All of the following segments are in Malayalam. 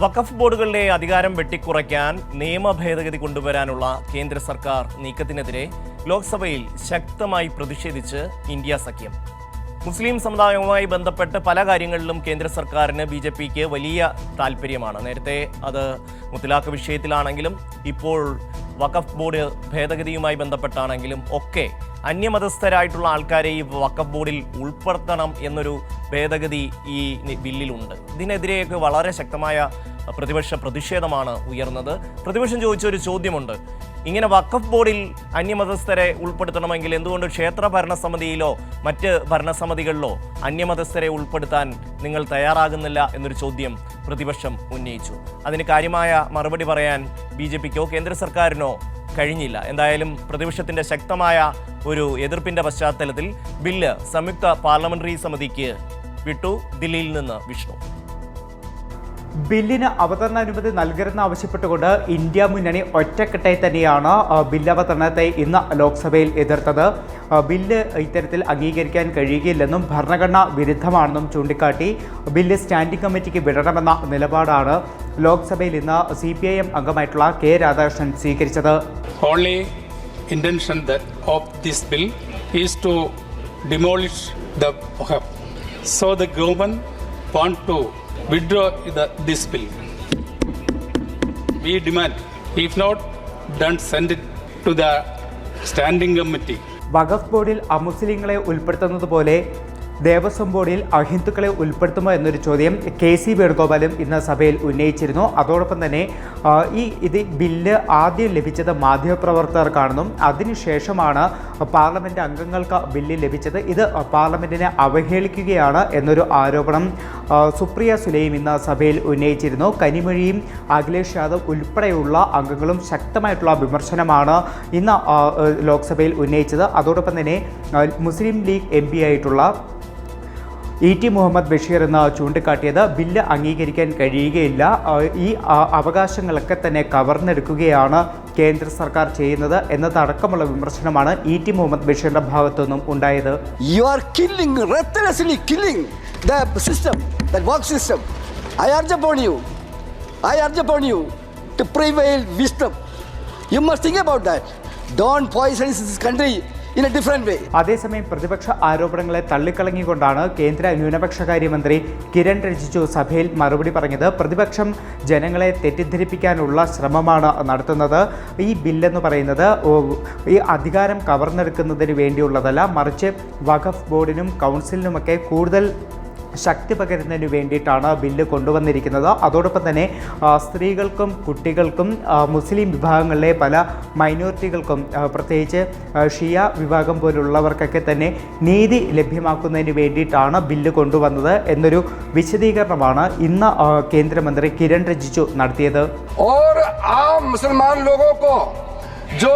വഖഫ് ബോർഡുകളുടെ അധികാരം വെട്ടിക്കുറയ്ക്കാൻ നിയമ ഭേദഗതി കൊണ്ടുവരാനുള്ള കേന്ദ്ര സർക്കാർ നീക്കത്തിനെതിരെ ലോക്സഭയിൽ ശക്തമായി പ്രതിഷേധിച്ച് ഇന്ത്യ സഖ്യം. മുസ്ലിം സമുദായവുമായി ബന്ധപ്പെട്ട് പല കാര്യങ്ങളിലും കേന്ദ്ര സർക്കാരിന് ബി ജെ പിക്ക് വലിയ താല്പര്യമാണ് നേരത്തെ അത് മുത്തലാഖ് വിഷയത്തിലാണെങ്കിലും ഇപ്പോൾ വഖഫ് ബോർഡ് ഭേദഗതിയുമായി ബന്ധപ്പെട്ടാണെങ്കിലും ഒക്കെ അന്യമതസ്ഥരായിട്ടുള്ള ആൾക്കാരെ ഈ വക്കഫ് ബോർഡിൽ ഉൾപ്പെടുത്തണം എന്നൊരു ഭേദഗതി ഈ ബില്ലിലുണ്ട്. ഇതിനെതിരെയൊക്കെ വളരെ ശക്തമായ പ്രതിപക്ഷ പ്രതിഷേധമാണ് ഉയർന്നത്. പ്രതിപക്ഷം ചോദിച്ച ഒരു ചോദ്യമുണ്ട്. ഇങ്ങനെ വക്കഫ് ബോർഡിൽ അന്യമതസ്ഥരെ ഉൾപ്പെടുത്തണമെങ്കിൽ എന്തുകൊണ്ട് ക്ഷേത്ര ഭരണസമിതിയിലോ മറ്റ് ഭരണസമിതികളിലോ അന്യമതസ്ഥരെ ഉൾപ്പെടുത്താൻ നിങ്ങൾ തയ്യാറാകുന്നില്ല എന്നൊരു ചോദ്യം പ്രതിപക്ഷം ഉന്നയിച്ചു. അതിന് കാര്യമായ മറുപടി പറയാൻ ബി കേന്ദ്ര സർക്കാരിനോ കഴിഞ്ഞില്ല. എന്തായാലും പ്രതിപക്ഷത്തിന്റെ ശക്തമായ ഒരു എതിർപ്പിന്റെ പശ്ചാത്തലത്തിൽ ബില്ല് സംയുക്ത പാർലമെന്ററി സമിതിക്ക് വിട്ടു. ദില്ലിയിൽ നിന്ന് വിഷ്ണു. ബില്ലിന് അവതരണാനുമതി നൽകരുതെന്ന് ആവശ്യപ്പെട്ടുകൊണ്ട് ഇന്ത്യ മുന്നണി ഒറ്റക്കെട്ടായി തന്നെയാണ് ബില്ല് അവതരണത്തെ ഇന്ന് ലോക്സഭയിൽ എതിർത്തത്. ബില്ല് ഇത്തരത്തിൽ അംഗീകരിക്കാൻ കഴിയുകയില്ലെന്നും ഭരണഘടന വിരുദ്ധമാണെന്നും ചൂണ്ടിക്കാട്ടി ബില്ല് സ്റ്റാൻഡിംഗ് കമ്മിറ്റിക്ക് വിടണമെന്ന നിലപാടാണ് ലോക്സഭയിൽ ഇന്ന് സി പി ഐ എം അംഗമായിട്ടുള്ള കെ രാധാകൃഷ്ണൻ സ്വീകരിച്ചത്. That of this bill is to demolish the the So the government want to withdraw the, this bill. We demand, if not, don't send it to the standing. വഖഫ് ബോർഡിൽ അമുസ്ലിങ്ങളെ ഉൾപ്പെടുത്തുന്നത് പോലെ ദേവസ്വം ബോർഡിൽ അഹിന്ദുക്കളെ ഉൾപ്പെടുത്തുമോ എന്നൊരു ചോദ്യം കെ സി വേണുഗോപാലും ഇന്ന് സഭയിൽ ഉന്നയിച്ചിരുന്നു അതോടൊപ്പം തന്നെ ഈ ഇത് ബില്ല് ആദ്യം ലഭിച്ചത് മാധ്യമപ്രവർത്തകർക്കാണെന്നും അതിനുശേഷമാണ് പാർലമെന്റ് അംഗങ്ങൾക്ക് ബില്ല് ലഭിച്ചത് ഇത് പാർലമെന്റിനെ അവഹേളിക്കുകയാണ് എന്നൊരു ആരോപണം സുപ്രിയ സുലൈം ഇന്ന് സഭയിൽ ഉന്നയിച്ചിരുന്നു. കനിമൊഴിയും അഖിലേഷ് യാദവ് ഉൾപ്പെടെയുള്ള അംഗങ്ങളും ശക്തമായിട്ടുള്ള വിമർശനമാണ് ഇന്ന് ലോക്സഭയിൽ ഉന്നയിച്ചത്. അതോടൊപ്പം തന്നെ മുസ്ലിം ലീഗ് എം ആയിട്ടുള്ള ഇ ടി മുഹമ്മദ് ബഷീർ എന്ന് ചൂണ്ടിക്കാട്ടിയത് ബില്ല് അംഗീകരിക്കാൻ കഴിയുകയില്ല. ഈ അവകാശങ്ങളൊക്കെ തന്നെ കവർന്നെടുക്കുകയാണ് കേന്ദ്ര സർക്കാർ ചെയ്യുന്നത് എന്നതടക്കമുള്ള വിമർശനമാണ് ഇ ടി മുഹമ്മദ് ബഷീറിന്റെ ഭാഗത്തുനിന്നും ഉണ്ടായത്. You are killing killing the the the work system. I urge upon you, I urge upon you to prevail wisdom. You must think about that. Don't poison this country. അതേസമയം പ്രതിപക്ഷ ആരോപണങ്ങളെ തള്ളിക്കളങ്ങിക്കൊണ്ടാണ് കേന്ദ്ര ന്യൂനപക്ഷകാര്യമന്ത്രി കിരൺ റിജിജു സഭയിൽ മറുപടി പറഞ്ഞത് പ്രതിപക്ഷം ജനങ്ങളെ തെറ്റിദ്ധരിപ്പിക്കാനുള്ള ശ്രമമാണ് നടത്തുന്നത് ഈ ബില്ലെന്ന് പറയുന്നത് ഈ അധികാരം കവർന്നെടുക്കുന്നതിന് വേണ്ടിയുള്ളതല്ല മറിച്ച് വഖഫ് ബോർഡിനും കൗൺസിലിനുമൊക്കെ കൂടുതൽ ശക്തി പകരുന്നതിന് വേണ്ടിയിട്ടാണ് ബില്ല് കൊണ്ടുവന്നിരിക്കുന്നത് അതോടൊപ്പം തന്നെ ആ, സ്ത്രീകൾക്കും കുട്ടികൾക്കും ആ, മുസ്ലിം വിഭാഗങ്ങളിലെ പല മൈനോറിറ്റികൾക്കും ആ, പ്രത്യേകിച്ച് ആ, ഷിയ വിഭാഗം പോലുള്ളവർക്കൊക്കെ തന്നെ നീതി ലഭ്യമാക്കുന്നതിന് വേണ്ടിയിട്ടാണ് ബില്ല് കൊണ്ടുവന്നത് എന്നൊരു വിശദീകരണമാണ് ഇന്ന് ആ, കേന്ദ്രമന്ത്രി കിരൺ റിജിജു നടത്തിയത് और आम मुसलमान लोगों को जो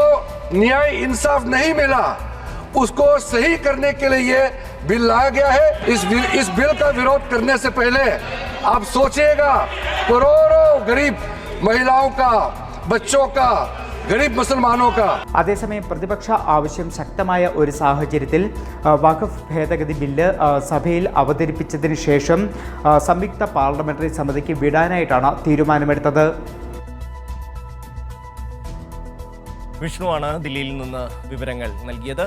न्याय इंसाफ नहीं मिला उसको सही करने के लिए ये बिल लाया गया है इस बिल इस बिल का विरोध करने से पहले आप सोचिएगा करोड़ों गरीब महिलाओं का बच्चों का गरीब मुसलमानों का അതേസമയം പ്രതിപക്ഷ ആവശ്യം ശക്തമായ ഒരു സാഹചര്യത്തിൽ ആ, വഖഫ് ഭേദഗതി ബില്ല് ആ, സഭയിൽ അവതരിപ്പിച്ചതിന് ശേഷം ആ, സംയുക്ത പാർലമെന്ററി സമിതിക്ക് വിടാനായിട്ടാണ് തീരുമാനമെടുത്തത് വിഷ്ണുവാണ് ദില്ലിയിൽ നിന്ന് വിവരങ്ങൾ നൽകിയത്